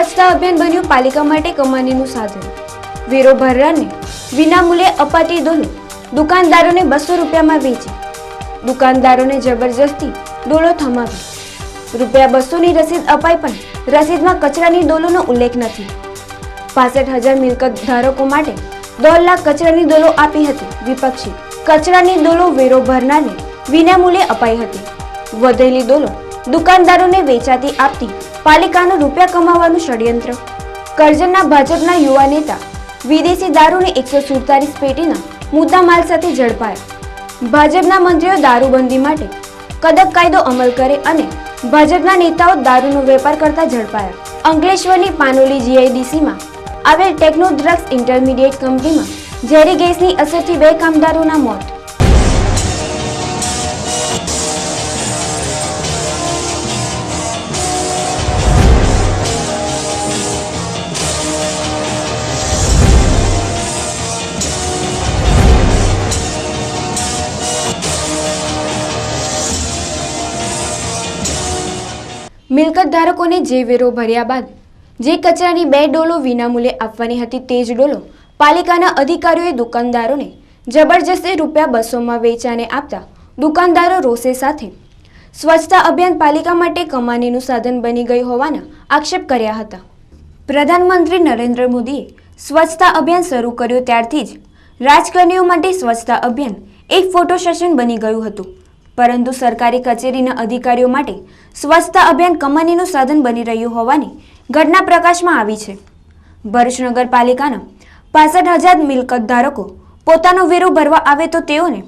સ્વચ્છતા અભિયાન બન્યું પાલિકા માટે કમાણીનું સાધન. વેરો ભરરાને વિનામૂલ્યે અપાતી દોલો દુકાનદારોને બસો રૂપિયામાં વેચી. દુકાનદારોને જબરજસ્તી દોલો થમાવી. રૂપિયા બસોની રસીદ અપાઈ પણ રસીદમાં કચરાની દોલોનો ઉલ્લેખ નથી. પાસઠ હજાર મિલકત ધારકો માટે દોઢ લાખ કચરાની દોલો આપી હતી વિપક્ષી. કચરાની દોલો વેરો ભરનારને વિનામૂલ્યે અપાઈ હતી. વધેલી દોલો દુકાનદારોને વેચાતી આપતી પાલિકાનું રૂપિયા કમાવાનું ષડયંત્ર. કરજણના ભાજપના યુવા નેતા, વિદેશી દારૂની એકસો સુડતાલીસ પેટીના મુદ્દા માલ સાથે ઝડપાયા. ભાજપના મંત્રીઓ દારૂબંધી માટે કડક કાયદો અમલ કરે અને ભાજપના નેતાઓ દારૂનો વેપાર કરતા ઝડપાયા. અંકલેશ્વરની પાનોલી જીઆઈડીસીમાં આવેલ ટેકનો ડ્રગ્સ ઇન્ટરમીડિયેટ કંપનીમાં ઝેરી ગેસની અસરથી બે કામદારોના મોત. ધારકોને જે વેરો ભર્યા બાદ જે કચરાની બે ડોલો વિનામૂલ્યે આપવાની હતી તે જ ડોલો પાલિકાના અધિકારીઓએ દુકાનદારોને જબરજસ્તી રૂપિયા બસોમાં વેચાને આપતા દુકાનદારો રોષે સાથે સ્વચ્છતા અભિયાન પાલિકા માટે કમાણીનું સાધન બની ગયું હોવાના આક્ષેપ કર્યા હતા. પ્રધાનમંત્રી નરેન્દ્ર મોદીએ સ્વચ્છતા અભિયાન શરૂ કર્યું ત્યારથી જ રાજકારણીઓ માટે સ્વચ્છતા અભિયાન એક ફોટો સેશન બની ગયું હતું. પરંતુ સરકારી કચેરીના અધિકારીઓ માટે સ્વચ્છતા અભિયાન કમાણીનું સાધન બની રહ્યું હોવાની ઘટના પ્રકાશમાં આવી છે. ભરૂચ નગરપાલિકાના પાસઠ હજાર મિલકત ધારકો પોતાનો વેરો ભરવા આવે તો તેઓને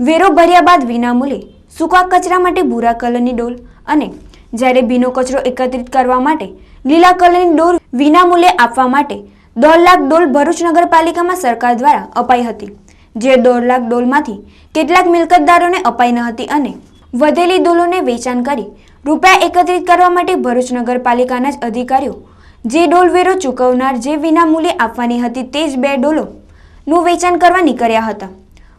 વેરો ભર્યા બાદ વિનામૂલ્યે સૂકા કચરા માટે ભૂરા કલરની ડોલ અને જ્યારે ભીનો કચરો એકત્રિત કરવા માટે લીલા કલરની ડોલ વિનામૂલ્યે આપવા માટે દોઢ લાખ ડોલ ભરૂચ નગરપાલિકામાં સરકાર દ્વારા અપાઈ હતી. જે દોઢ લાખ ડોલમાંથી કેટલાક મિલકતદારોને અપાઈ ન હતી અને વધેલી ડોલોને વેચાણ કરી રૂપિયા એકત્રિત કરવા માટે ભરૂચ નગરપાલિકાના જ અધિકારીઓ જે ડોલ વેરો ચૂકવનાર જે વિનામૂલ્યે આપવાની હતી તે જ બે ડોલોનું વેચાણ કરવા નીકળ્યા હતા.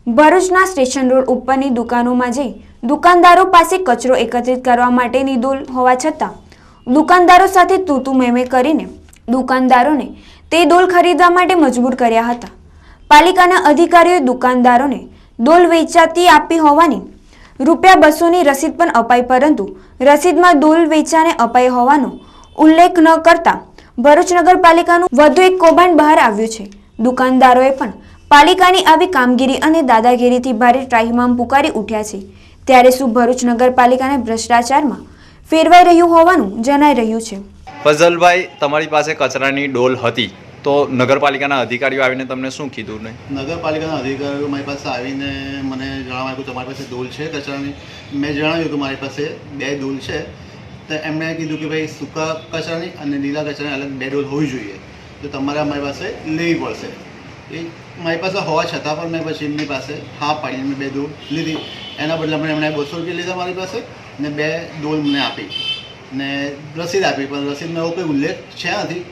ભરૂચના સ્ટેશન રોડ ઉપરની દુકાનોમાં જઈ દુકાનદારો પાસે કચરો એકત્રિત કરવા માટેની ડોલ હોવા છતાં દુકાનદારો સાથે તૂતું મેમે કરીને દુકાનદારોને તે ડોલ ખરીદવા માટે મજબૂર કર્યા હતા. પાલિકાના અધિકારીઓએ દુકાનદારોને ડોલ વેચાતી આપી હોવાની. રૂપિયા બસોની રસીદ પણ અપાઈ, પરંતુ રસીદમાં ડોલ વેચાને અપાઈ હોવાનો ઉલ્લેખ ન કરતા ભરૂચ નગરપાલિકાનું વધુ એક કૌભાંડ બહાર આવ્યું છે. દુકાનદારોએ પણ પાલિકાની આવી કામગીરી અને દાદાગીરીથી ભારે ત્રાહિમામ પુકારી ઉઠ્યા છે. ત્યારે શું ભરૂચ નગરપાલિકાને ભ્રષ્ટાચારમાં ફેરવાઈ રહ્યું હોવાનું જણાઈ રહ્યું છે. ફઝલભાઈ, તમારી પાસે કચરાની ડોલ હતી. તો નગરપાલિકાના અધિકારીઓ આવીને તમને શું કીધું ને નગરપાલિકાના અધિકારીઓ મારી પાસે આવીને મને જણાવવા આવ્યું તમારી પાસે ડોલ છે કચરાની. મેં જણાવ્યું કે મારી પાસે બે ડોલ છે. તો એમણે કીધું કે ભાઈ સૂકા કચરાની અને લીલા કચરાની અલગ બે ડોલ હોવી જોઈએ. તો તમારે મારી પાસે લેવી પડશે. એ મારી પાસે હોવા છતાં પણ મેં પછી એમની પાસે હા પાડીને મેં બે ડોલ લીધી. એના બદલે મને એમણે બસો રૂપિયા લીધા મારી પાસે ને બે ડોલ મને આપી. ને રસીદ આપી. પણ રસીદનો એવો કોઈ ઉલ્લેખ છે નથી.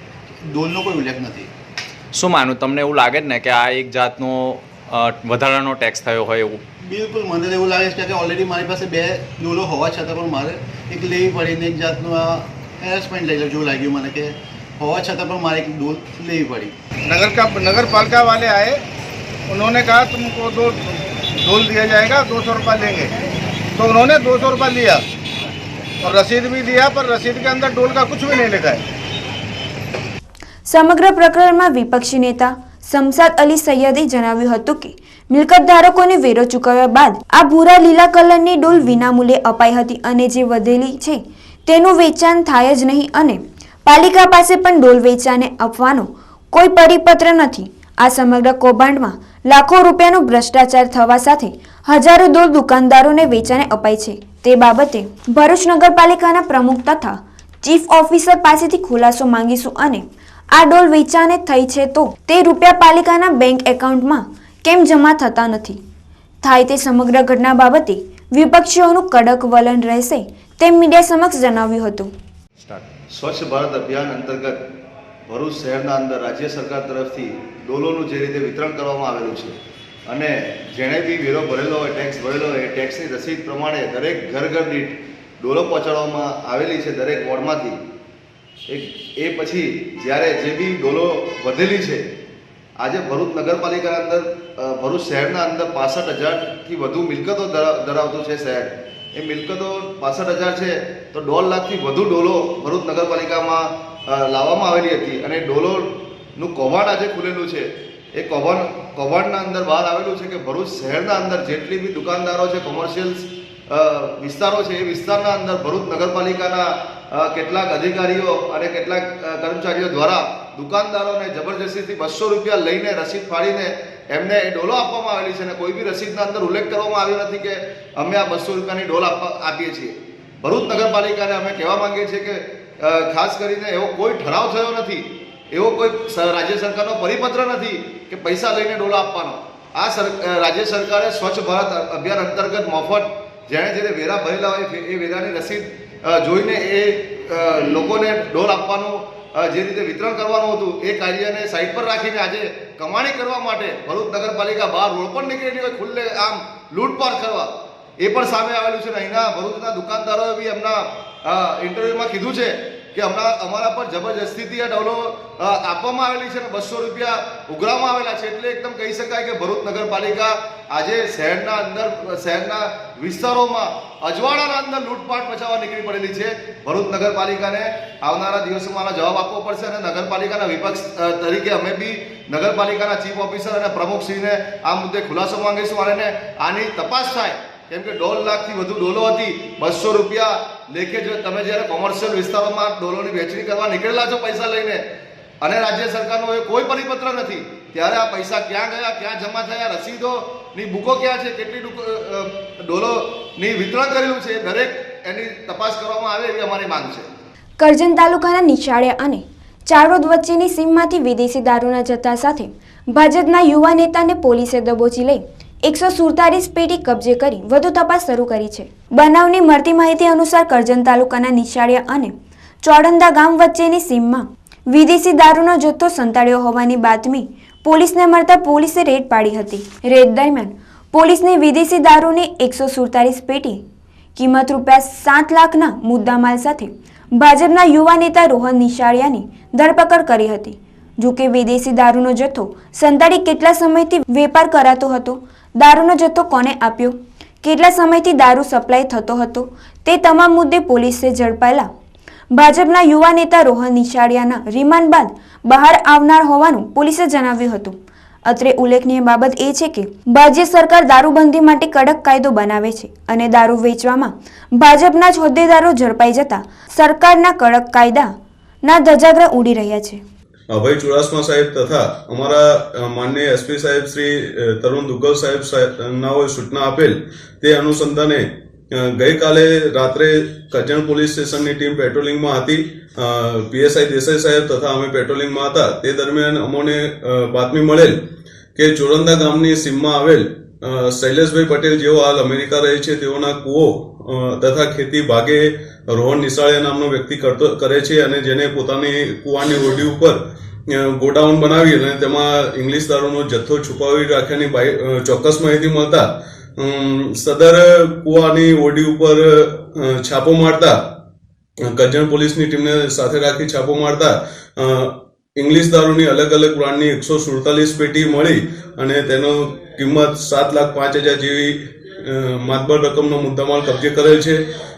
ડોલનો કોઈ ઉલ્લેખ નથી શું માનું તમને એવું લાગે જ ને કે આ એક જાતનો અ, વધારાનો ટેક્સ થયો હોય એવું બિલકુલ મને તો એવું લાગે છે કે ઓલરેડી મારી પાસે બે ડોલો હોવા છતાં પણ મારે એક લેવી પડી ને એક જાતનું આ હેરેસમેન્ટ લઈ લો જેવું લાગ્યું મને કે હોવા છતાં પણ મારે એક ડોલ લેવી પડી नगर का नगर पालिका वाले आए उन्होंने कहा तुमको दो ढोल दिया जाएगा दो सौ रुपये लेंगे तो उन्होंने दो सौ रुपये लिया और रसीद भी दिया पर रसीद के अंदर ढोल का कुछ भी नहीं लिखा है સમગ્ર પ્રકરણમાં વિપક્ષી નેતા સમસાદ અલી સૈયદે જણાવ્યું હતું કે મિલકત ધારકોને વેરો ચૂકવ્યા બાદ આ ભૂરા લીલા કલરની ડોલ વિનામૂલ્યે અપાઈ હતી અને જે વધેલી છે તેનું વેચાણ થાય જ નહીં અને પાલિકા પાસે પણ ડોલ વેચાને આપવાનો કોઈ પરિપત્ર નથી. આ સમગ્ર કૌભાંડમાં લાખો રૂપિયાનો ભ્રષ્ટાચાર થવા સાથે હજારો ડોલ દુકાનદારોને વેચાને અપાઈ છે. તે બાબતે ભરૂચ નગરપાલિકાના પ્રમુખ તથા ચીફ ઓફિસર પાસેથી ખુલાસો માંગીશું અને આ ડોલ વેચાને થઈ છે તો તે રૂપિયા પાલિકાના બેંક એકાઉન્ટમાં કેમ જમા થતા નથી? થાય તે સમગ્ર ઘટના બાબતે વિપક્ષીઓનું કડક વલણ રહેશે તેમ મીડિયા સમક્ષ જણાવ્યું હતું. સ્વચ્છ ભારત અભિયાન અંતર્ગત ભરૂચ શહેરના અંદર રાજ્ય સરકાર તરફથી ડોલોનું જે રીતે વિતરણ કરવામાં આવેલું છે અને જેણે બી વેરો ભરેલો હોય, ટેક્સ ભરેલો હોય, એ ટેક્સની રસીદ પ્રમાણે દરેક ઘર ઘર દીઠ ડોલો પહોંચાડવામાં આવેલી છે દરેક વોર્ડમાંથી. એ એ પછી જ્યારે જે બી ડોલો વધેલી છે, આજે ભરૂચ નગરપાલિકાના અંદર ભરૂચ શહેરના અંદર પાસઠ હજારથી વધુ મિલકતો ધરાવતું છે શહેર. એ મિલકતો પાસઠ હજાર છે, તો દોઢ લાખથી વધુ ડોલો ભરૂચ નગરપાલિકામાં લાવવામાં આવેલી હતી. અને ડોલોનું કૌભાંડ આજે ખુલેલું છે. એ કૌભાંડ, કૌભાંડના અંદર બહાર આવેલું છે કે ભરૂચ શહેરના અંદર જેટલી બી દુકાનદારો છે કોમર્શિયલ વિસ્તારો છે, એ વિસ્તારના અંદર ભરૂચ નગરપાલિકાના કેટલાક અધિકારીઓ અને કેટલાક કર્મચારીઓ દ્વારા દુકાનદારોને જબરજસ્તીથી બસો રૂપિયા લઈને રસીદ ફાડીને એમને એ ડોલો આપવામાં આવેલી છે અને કોઈ બી રસીદના અંદર ઉલ્લેખ કરવામાં આવ્યો નથી કે અમે આ બસો રૂપિયાની ડોલ આપવા, આપીએ છીએ. ભરૂચ નગરપાલિકાને અમે કહેવા માંગીએ છીએ કે ખાસ કરીને એવો કોઈ ઠરાવ થયો નથી, એવો કોઈ રાજ્ય સરકારનો પરિપત્ર નથી કે પૈસા લઈને ડોલો આપવાનો. આ રાજ્ય સરકારે સ્વચ્છ ભારત અભિયાન અંતર્ગત મફત, જેણે જેને વેરા ભરેલા હોય એ વેરાની રસીદ જોઈને એ લોકોને ડોલ આપવાનો જે રીતે વિતરણ કરવાનું હતું, એ કાર્યને સાઈડ પર રાખીને આજે કમાણી કરવા માટે ભરૂચ નગરપાલિકા બહાર રોડ પર નીકળેલી હોય ખુલ્લે આમ લૂંટપાટ કરવા, એ પણ સામે આવેલું છે. ને અહીંના ભરૂચના દુકાનદારોએ બી એમના ઇન્ટરવ્યુમાં કીધું છે કે હમણાં અમારા પર જબરજસ્તીથી આ ડોલો આપવામાં આવેલી છે ને બસો રૂપિયા ઉઘરાવવામાં આવેલા છે એટલે એકદમ કહી શકાય કે ભરૂચ નગરપાલિકા આજે શહેરના અંદર, શહેરના વિસ્તારોમાં અજવાળાના અંદર લૂંટપાટ મચાવવા નીકળી પડેલી છે. ભરૂચ નગરપાલિકાને આવનારા દિવસોમાં આનો જવાબ આપવો પડશે અને નગરપાલિકાના વિપક્ષ તરીકે અમે બી નગરપાલિકાના ચીફ ઓફિસર અને પ્રમુખશ્રીને આ મુદ્દે ખુલાસો માંગીશું. અને આની તપાસ થાય. કેમ કે દોઢ લાખથી વધુ ડોલો હતી. બસો રૂપિયા લેખે જો તમે જ્યારે કોમર્શિયલ વિસ્તારોમાં ડોલોની વેચણી કરવા નીકળેલા છો પૈસા લઈને, અને રાજ્ય સરકારનો એ કોઈ પરિપત્ર નથી, ત્યારે આ પૈસા ક્યાં ગયા, ક્યાં જમા થયા, રસીદોની બુકો ક્યાં છે, કેટલી ડોલોની વિતરણ કરેલું છે, દરેક એની તપાસ કરવામાં આવે એવી અમારી માંગ છે. કરજણ તાલુકાના નિશાળે અને ચારોદ વચ્ચેની સીમમાંથી વિદેશી દારૂના જથ્થા સાથે ભાજપના યુવા નેતાને પોલીસે દબોચી લઈ એકસો સુડતાલીસ પેટી કબજે કરી વધુ તપાસ શરૂ કરી છે. બનાવની મળતી માહિતી અનુસાર કરજણ તાલુકાના નિશાળિયા અને ચોડંદા ગામ વચ્ચેની સીમમાં વિદેશી દારૂનો જથ્થો સંતાડ્યો હોવાની બાતમી પોલીસને મળતા પોલીસે રેડ પાડી હતી. રેડ દરમિયાન પોલીસને વિદેશી દારૂની એકસો સુડતાલીસ પેટી, કિંમત રૂપિયા સાત લાખના મુદ્દામાલ સાથે ભાજપના યુવા નેતા રોહન નિશાળિયાની ધરપકડ કરી હતી. જોકે વિદેશી દારૂનો જથ્થો સંતાડી કેટલા સમયથી વેપાર કરાતો હતો દારૂનો જથ્થો કોને આપ્યો? કેટલા સમયથી દારૂ સપ્લાય થતો હતો? તે તમામ મુદ્દે પોલીસે ઝડપાયેલા. ભાજપના યુવા નેતા રોહન નિશાળિયાના રિમાન્ડ બાદ બહાર આવનાર હોવાનું પોલીસે જણાવ્યું હતું. અત્રે ઉલ્લેખનીય બાબત એ છે કે, રાજ્ય સરકાર દારૂબંધી માટે કડક કાયદો બનાવે છે અને દારૂ વેચવામાં ભાજપના જ હોદ્દેદારો ઝડપાઈ જતા સરકારના કડક કાયદાના ધજાગરા ઉડી રહ્યા છે. અભય ચુડાસમા સાહેબ તથા અમારા માન્ય એસપી સાહેબ શ્રી તરુણ દુગ્ગલ સાહેબ નાઓએ સૂચના આપેલ તે અનુસંધાને ગઈકાલે રાત્રે કચણ પોલીસ સ્ટેશનની ટીમ પેટ્રોલિંગમાં હતી. પીએસઆઈ દેસાઈ સાહેબ તથા અમે પેટ્રોલિંગમાં હતા. તે દરમિયાન અમોને બાતમી મળેલ કે ચોરંદા ગામની સીમમાં આવેલ શૈલેષભાઈ પટેલ જેઓ હાલ અમેરિકા રહે છે, તેઓના કુવો તથા ખેતી ભાગે રોહન નિશાળે નામનો વ્યક્તિ કરતો, કરે છે અને જેને પોતાની કુવાની ઓરડી ઉપર ગોડાઉન બનાવી અને તેમાં ઇંગ્લિશ દારૂનો જથ્થો છુપાવી રાખ્યાની ચોક્કસ માહિતી મળતા સદર કુવાની ઓરડી ઉપર છાપો મારતા કરજણ પોલીસની ટીમને સાથે રાખી છાપો મારતા ઇંગ્લિશ દારૂની અલગ અલગ બ્રાન્ડની એકસો સુડતાલીસ પેટી મળી અને તેનો કિંમત સાત લાખ પાંચ હજાર જેવી માતબર રકમનો મુદ્દામાલ કબજે કરેલ છે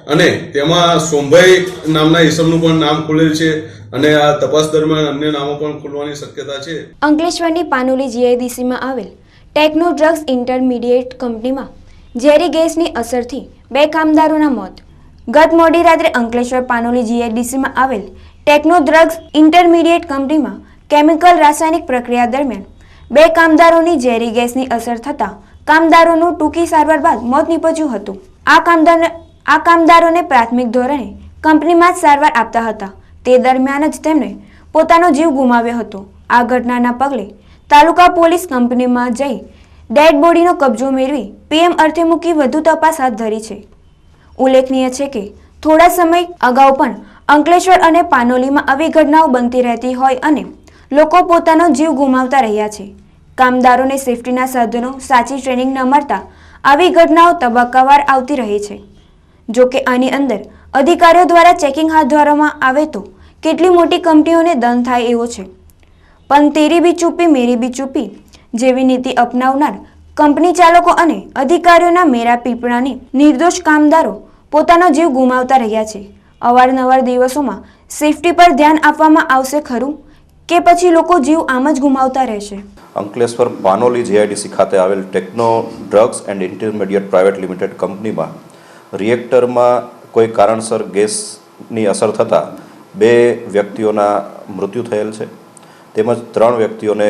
અને તેમાં સોમભાઈ નામના ઈસમનું પણ નામ ખુલેલ છે અને આ તપાસ દરમિયાન અન્ય નામો પણ ખુલવાની શક્યતા છે. અંકલેશ્વરની પાનોલી જીઆઈડીસીમાં આવેલ ટેકનો ડ્રગ્સ ઇન્ટરમીડિયેટ કંપનીમાં ઝેરી ગેસની અસરથી બે કામદારોના મોત. ગત મોડી રાત્રે અંકલેશ્વર પાનોલી જીઆઈડીસીમાં આવેલ ટેકનો ડ્રગ્સ ઇન્ટરમીડિયેટ કંપનીમાં કેમિકલ રાસાયણિક પ્રક્રિયા દરમિયાન બે કામદારોની ઝેરી ગેસની અસર થતાં કામદારોનું ટૂંકી સારવાર બાદ મોત નીપજ્યું હતું. આ કામદાર આ કામદારોને પ્રાથમિક ધોરણે કંપનીમાં જ સારવાર આપતા હતા. તે દરમિયાન જ તેમણે પોતાનો જીવ ગુમાવ્યો હતો. આ ઘટનાના પગલે તાલુકા પોલીસ કંપનીમાં જઈ ડેડ બોડીનો કબજો મેળવી પીએમ અર્થે મૂકી વધુ તપાસ હાથ ધરી છે. ઉલ્લેખનીય છે કે, થોડા સમય અગાઉ પણ અંકલેશ્વર અને પાનોલીમાં આવી ઘટનાઓ બનતી રહેતી હોય અને લોકો પોતાનો જીવ ગુમાવતા રહ્યા છે. કામદારોને સેફટીના સાધનો, સાચી ટ્રેનિંગ ન મળતા આવી ઘટનાઓ તબક્કાવાર આવતી રહી છે. જો કે આની અંદર અધિકારીઓ દ્વારા ચેકિંગ હાથ ધરવામાં આવે તો કેટલી મોટી કંપનીઓને દંડ થાય એવો છે. પણ તેરી બી ચૂપી, મેરી બી ચૂપી જેવી નીતિ અપનાવનાર કંપની ચાલકો અને અધિકારીઓના મેરા પીપળાની નિર્દોષ કામદારો પોતાનો જીવ ગુમાવતા રહ્યા છે. અવારનવાર દિવસોમાં સેફટી પર ધ્યાન આપવામાં આવશે ખરું? કે પછી લોકો જીવ આમ જ ગુમાવતા રહેશે? અંકલેશ્વર બાનોલી જીઆઈડીસી ખાતે આવેલ techno drugs and intermediate private limited કંપનીમાં રિએક્ટરમાં કોઈ કારણસર ગેસની અસર થતાં બે વ્યક્તિઓના મૃત્યુ થયેલ છે. તેમજ ત્રણ વ્યક્તિઓને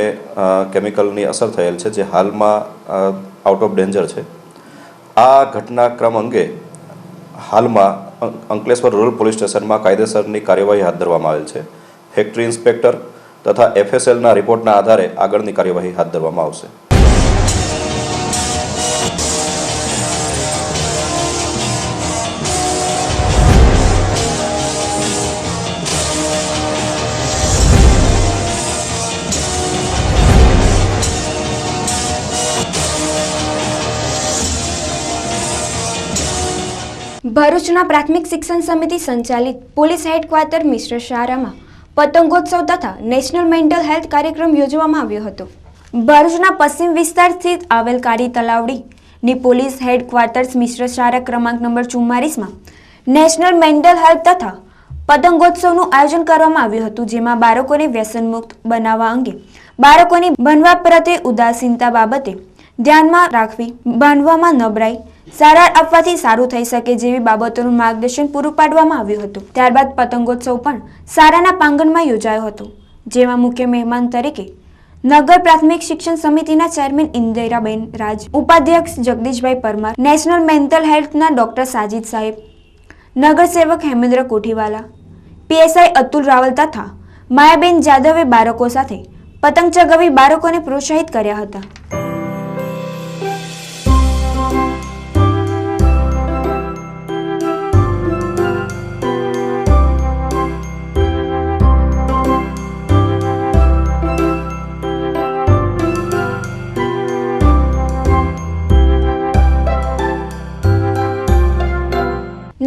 કેમિકલની અસર થયેલ છે જે હાલમાં આઉટ ઓફ ડેન્જર છે. આ ઘટનાક્રમ અંગે હાલમાં અંકલેશ્વર રૂરલ પોલીસ સ્ટેશનમાં કાયદેસરની કાર્યવાહી હાથ ધરવામાં આવેલ છે. ફેક્ટરી ઇન્સ્પેક્ટર તથા એફએસએલના રિપોર્ટના આધારે આગળની કાર્યવાહી હાથ ધરવામાં આવશે. ભરૂચના પ્રાથમિક શિક્ષણ સમિતિ સંચાલિત પોલીસ હેડક્વાર્ટર મિશ્ર શાળામાં પતંગોત્સવ તથા નેશનલ મેન્ટલ હેલ્થ કાર્યક્રમ યોજવામાં આવ્યો હતો. ભરૂચના પશ્ચિમ વિસ્તાર સ્થિત આવેલ કાળી તલાવડીની પોલીસ હેડક્વાર્ટર્સ મિશ્ર શાળા ક્રમાંક નંબર ચુમ્માલીસમાં નેશનલ મેન્ટલ હેલ્થ તથા પતંગોત્સવનું આયોજન કરવામાં આવ્યું હતું, જેમાં બાળકોને વ્યસનમુક્ત બનાવવા અંગે, બાળકોની બનવા પ્રત્યે ઉદાસીનતા બાબતે ધ્યાનમાં રાખવી બાંધવામાં નબળાઈ સારવાર આપવાથી સારું થઈ શકે જેવી બાબતોનું માર્ગદર્શન પૂરું પાડવામાં આવ્યું હતું. ત્યારબાદ પતંગોત્સવ પણ સારાના પ્રાંગણમાં યોજાયો હતો, જેમાં મુખ્ય મહેમાન તરીકે નગર પ્રાથમિક શિક્ષણ સમિતિના ચેરમેન ઇન્દિરાબેન રાજ, ઉપાધ્યક્ષ જગદીશભાઈ પરમાર, નેશનલ મેન્ટલ હેલ્થના ડોક્ટર સાજિદ સાહેબ નગરસેવક હેમેન્દ્ર કોઠીવાલા, પીએસઆઈ અતુલ રાવલ તથા માયાબેન જાદવે બાળકો સાથે પતંગ ચગાવી બાળકોને પ્રોત્સાહિત કર્યા હતા.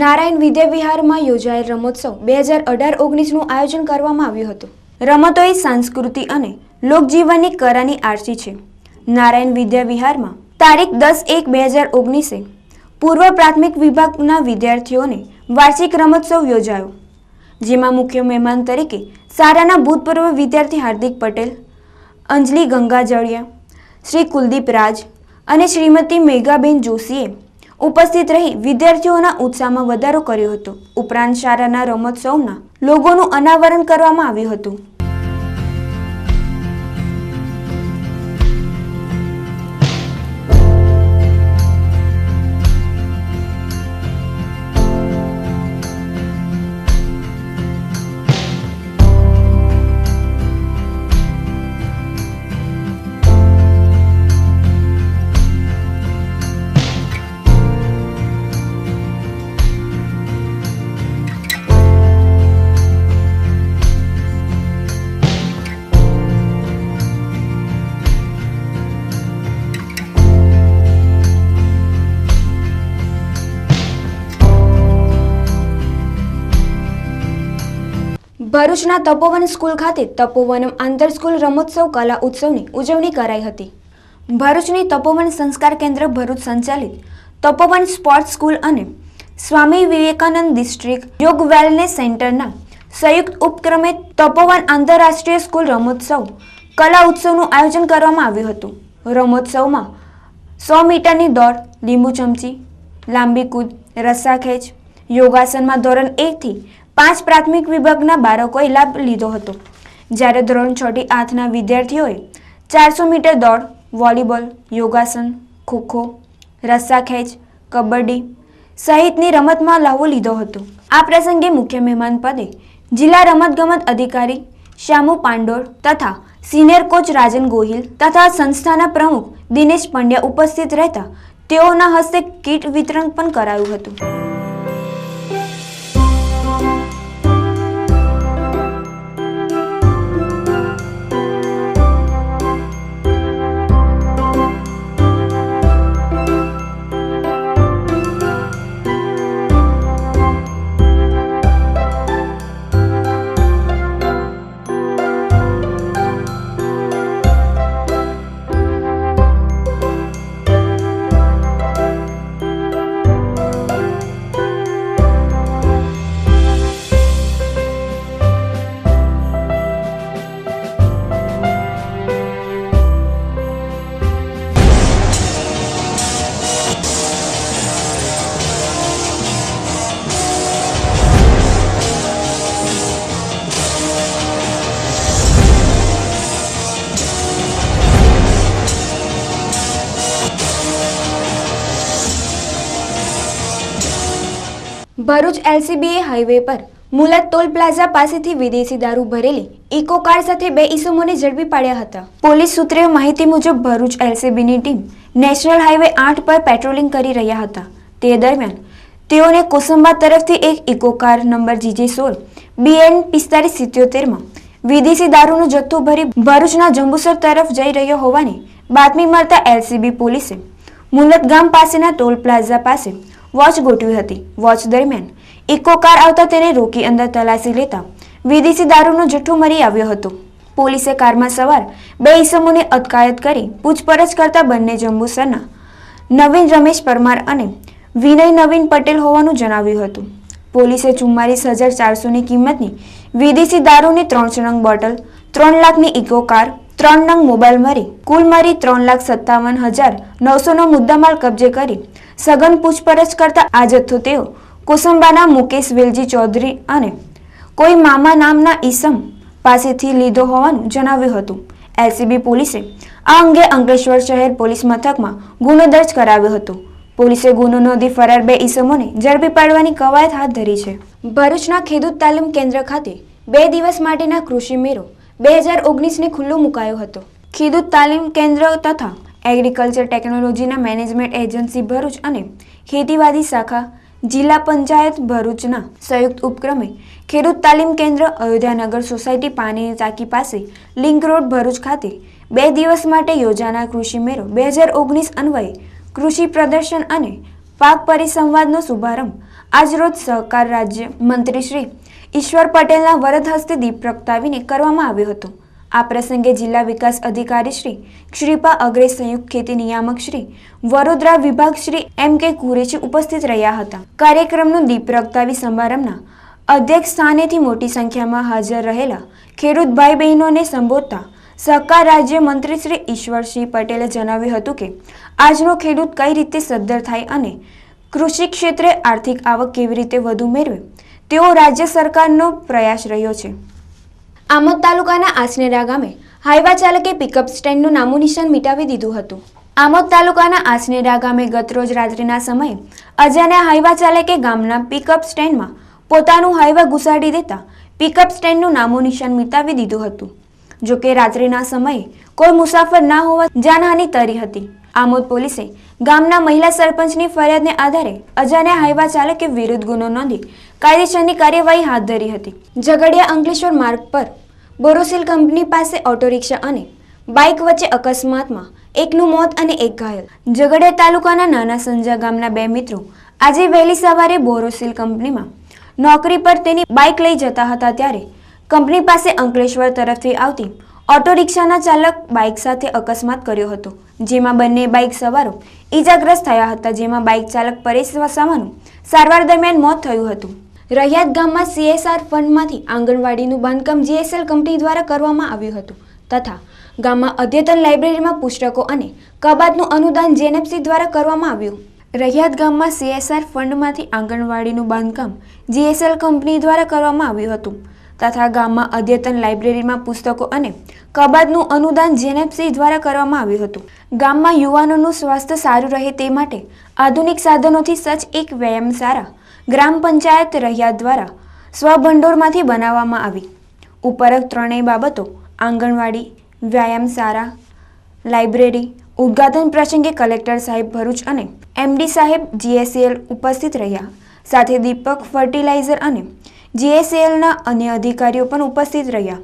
નારાયણ વિદ્યાવિહારમાં યોજાયેલ રમોત્સવ બે હજાર અઢાર ઓગણીસનું આયોજન કરવામાં આવ્યું હતું. રમતો એ સંસ્કૃતિ અને લોકજીવનની કરાની આરસી છે. નારાયણ વિદ્યાવિહારમાં તારીખ દસ એક બે હજાર ઓગણીસે પૂર્વ પ્રાથમિક વિભાગના વિદ્યાર્થીઓને વાર્ષિક રમોત્સવ યોજાયો. જેમાં મુખ્ય મહેમાન તરીકે શાળાના ભૂતપૂર્વ વિદ્યાર્થી હાર્દિક પટેલ, અંજલિ ગંગાજળિયા, શ્રી કુલદીપ રાજ અને શ્રીમતી મેઘાબેન જોશીએ ઉપસ્થિત રહી વિદ્યાર્થીઓના ઉત્સાહમાં વધારો કર્યો હતો. ઉપરાંત શાળાના રમોત્સવના લોગોનું અનાવરણ કરવામાં આવ્યું હતું. ભરૂચના તપોવન સ્કૂલ ખાતે તપોવનમ આંતર સ્કૂલ રમોત્સવ કલા ઉત્સવની ઉજવણી કરાઈ હતી. ભરૂચની તપોવન સંસ્કાર કેન્દ્ર ભરૂચ સંચાલિત તપોવન સ્પોર્ટ્સ સ્કૂલ અને સ્વામી વિવેકાનંદ ડિસ્ટ્રિક્ટ યોગ વેલનેસ સેન્ટરના સંયુક્ત ઉપક્રમે તપોવન આંતરરાષ્ટ્રીય સ્કૂલ રમોત્સવ કલા ઉત્સવનું આયોજન કરવામાં આવ્યું હતું. રમોત્સવમાં સો મીટરની દોડ, લીંબુ ચમચી, લાંબી કૂદ રસ્સાખેંચ યોગાસનમાં ધોરણ એકથી પાંચ પ્રાથમિક વિભાગના બાળકોએ લાભ લીધો હતો. જ્યારે ધોરણ છઠી આઠના વિદ્યાર્થીઓએ ચારસો મીટર દોડ, વોલીબોલ, યોગાસન, ખોખો રસ્સાખેંચ કબડ્ડી સહિતની રમતમાં લહાવો લીધો હતો. આ પ્રસંગે મુખ્ય મહેમાન પદે જિલ્લા રમતગમત અધિકારી શ્યામુ પાંડોળ તથા સિનિયર કોચ રાજન ગોહિલ તથા સંસ્થાના પ્રમુખ દિનેશ પંડ્યા ઉપસ્થિત રહેતા તેઓના હસ્તે કીટ વિતરણ પણ કરાયું હતું. ભરૂચ એલસીબીએ હાઈવે પર મુલત ટોલ પ્લાઝા પાસેથી વિદેશી દારૂ ભરેલી ઇકો કાર સાથે બે ઈસમોને ઝડપી પાડ્યા હતા. પોલીસ સૂત્રે માહિતી મુજબ ભરૂચ એલસીબીની ટીમ નેશનલ હાઈવે આઠ પર પેટ્રોલિંગ કરી રહ્યા હતા. તે દરમિયાન તેઓને કોસંબા તરફથી એક ઇકો કાર નંબર જીજે સોળ, બીએન પિસ્તાલીસ સિત્યોતેરમાં વિદેશી દારૂનો જથ્થો ભરી ભરૂચના જંબુસર તરફ જઈ રહ્યો હોવાની બાતમી મળતા એલસીબી પોલીસે મુલત ગામ પાસેના ટોલ પ્લાઝા પાસે વોચ ગોઠવી હતી. વોચ દરમિયાન ઇકો કાર આવતા તેને રોકી અંદર તલાશી લેતા વિદેશી દારૂનો જથ્થો મળી આવ્યો હતો. પોલીસે કારમાં સવાર બે ઈસમોને અટકાયત કરી પૂછપરછ કરતા બંને જંબુસરના નવીન રમેશ પરમાર અને વિનય નવીન પટેલ હોવાનું જણાવ્યું હતું. પોલીસે ચુમ્માલીસ હજાર ચારસોની કિંમતની વિદેશી દારૂની ત્રણ નંગ બોટલ, ત્રણ લાખની ઇકો કાર ત્રણ નંગ મોબાઈલ મરી, કુલ મળી ત્રણ લાખ સત્તાવન હજાર નવસોનો મુદ્દામાલ કબજે કરી સઘન પૂછપરછ કરતા આ જથ્થો તેઓ. કોસંબાના મુકેશ વેલજી ચૌધરી અને કોઈ મામા નામના ઈસમ પાસેથી લીધો હોવાનું જણાવ્યું હતું. એલસીબી પોલીસે આ અંગે અંકલેશ્વર શહેર પોલીસ મથકમાં ગુનો દર્જ કરાવ્યો હતો. પોલીસે ગુનો નોંધી ફરાર બે ઈસમોને ઝડપી પાડવાની કવાયત હાથ ધરી છે. ભરૂચના ખેડૂત તાલીમ કેન્દ્ર ખાતે બે દિવસ માટેના કૃષિ મેળો બે હજાર ઓગણીસને ખુલ્લો મુકાયો હતો. ખેડૂત તાલીમ કેન્દ્ર તથા એગ્રીકલ્ચર ટેકનોલોજીના મેનેજમેન્ટ એજન્સી ભરૂચ અને ખેતીવાડી શાખા જિલ્લા પંચાયત ભરૂચના સંયુક્ત ઉપક્રમે ખેડૂત તાલીમ કેન્દ્ર અયોધ્યાનગર સોસાયટી પાણીની ટાંકી પાસે લિંક રોડ ભરૂચ ખાતે બે દિવસ માટે યોજાનાર કૃષિ મેળો બે હજાર ઓગણીસ અન્વયે કૃષિ પ્રદર્શન અને પાક પરિસંવાદનો શુભારંભ આજરોજ સહકાર રાજ્ય મંત્રી શ્રી ઈશ્વર પટેલના વરદ હસ્તે દીપ પ્રગટાવીને કરવામાં આવ્યો હતો. આ પ્રસંગે જિલ્લા વિકાસ અધિકારી શ્રી શ્રીપા અગ્રે સંયુક્ત ખેતી નિયામક શ્રી વડોદરા વિભાગ શ્રી એમ કે કુરેશી ઉપસ્થિત રહ્યા હતા. કાર્યક્રમનું દીપ પ્રગટાવી સમારંભના અધ્યક્ષ સ્થાનેથી મોટી સંખ્યામાં હાજર રહેલા ખેડૂત ભાઈ બહેનોને સંબોધતા સહકાર રાજ્ય મંત્રી શ્રી ઈશ્વરસિંહ પટેલે જણાવ્યું હતું કે, આજનો ખેડૂત કઈ રીતે સદ્ધર થાય અને કૃષિ ક્ષેત્રે આર્થિક આવક કેવી રીતે વધુ મેળવે? તેવો રાજ્ય સરકારનો પ્રયાસ રહ્યો છે. આમોદ તાલુકાના આસનેરા ગામે હાઈવા ચાલકે પિકઅપ સ્ટેન્ડનું નામું નિશાન મિટાવી દીધું હતું. આમોદ તાલુકાના આસનેરા ગામે ગતરોજ રાત્રિના સમયે અજાણ્યા હાઈવા ચાલકે ગામના પિકઅપ સ્ટેન્ડમાં પોતાનું હાઈવા ઘુસાડી દેતા પિકઅપ સ્ટેન્ડનું નામું નિશાન મિટાવી દીધું હતું. જો કે રાત્રિના સમયે કોઈ મુસાફર ના હોવા જાનહાનિ તરી હતી. આમોદ પોલીસે ગામના મહિલા સરપંચની ફરિયાદને આધારે અજાણ્યા હાઈવા ચાલકે વિરુદ્ધ ગુનો નોંધી કાયદેસરની કાર્યવાહી હાથ ધરી હતી. ઝઘડિયા અંકલેશ્વર માર્ગ પર બોરોસિલ કંપની પાસે ઓટો રિક્ષા અને બાઇક વચ્ચે અકસ્માતમાં એકનું મોત અને એક ઘાયલ. ઝઘડિયા તાલુકાના નાના સંજા ગામના બે મિત્રો આજે વહેલી સવારે બોરોસિલ કંપનીમાં નોકરી પર તેની બાઇક લઈ જતા હતા ત્યારે કંપની પાસે અંકલેશ્વર તરફથી આવતી ઓટો રિક્ષાના ચાલક બાઇક સાથે અકસ્માત કર્યો હતો, જેમાં બંને બાઇક સવારો ઈજાગ્રસ્ત થયા હતા, જેમાં બાઇક ચાલક પરેશ વસાવાનું સારવાર દરમિયાન મોત થયું હતું. રહિયાત ગામમાં સીએસઆર ફંડમાંથી આંગણવાડીનું બાંધકામ જીએસએલ કંપની દ્વારા કરવામાં આવ્યું હતું તથા ગામમાં અદ્યતન લાઇબ્રેરીમાં પુસ્તકો અને કબાટનું અનુદાન જેએનએફસી દ્વારા કરવામાં આવ્યું. રહિયાત ગામમાં સીએસઆર ફંડમાંથી આંગણવાડીનું બાંધકામ જીએસએલ કંપની દ્વારા કરવામાં આવ્યું હતું તથા ગામમાં અદ્યતન લાઇબ્રેરીમાં પુસ્તકો અને કબાટનું અનુદાન જેએનએફસી દ્વારા કરવામાં આવ્યું હતું. ગામમાં યુવાનોનું સ્વાસ્થ્ય સારું રહે તે માટે આધુનિક સાધનોથી સજ્જ એક વ્યાયામશાળા ગ્રામ પંચાયત રહ્યા દ્વારા સ્વભંડોળમાંથી બનાવવામાં આવી. ઉપરોક્ત ત્રણેય બાબતો આંગણવાડી વ્યાયામશાળા લાઇબ્રેરી, ઉદ્ઘાટન પ્રસંગે કલેક્ટર સાહેબ ભરૂચ અને એમડી સાહેબ જીએસએલ ઉપસ્થિત રહ્યા. સાથે દીપક ફર્ટિલાઇઝર અને જીએસએલના અન્ય અધિકારીઓ પણ ઉપસ્થિત રહ્યા.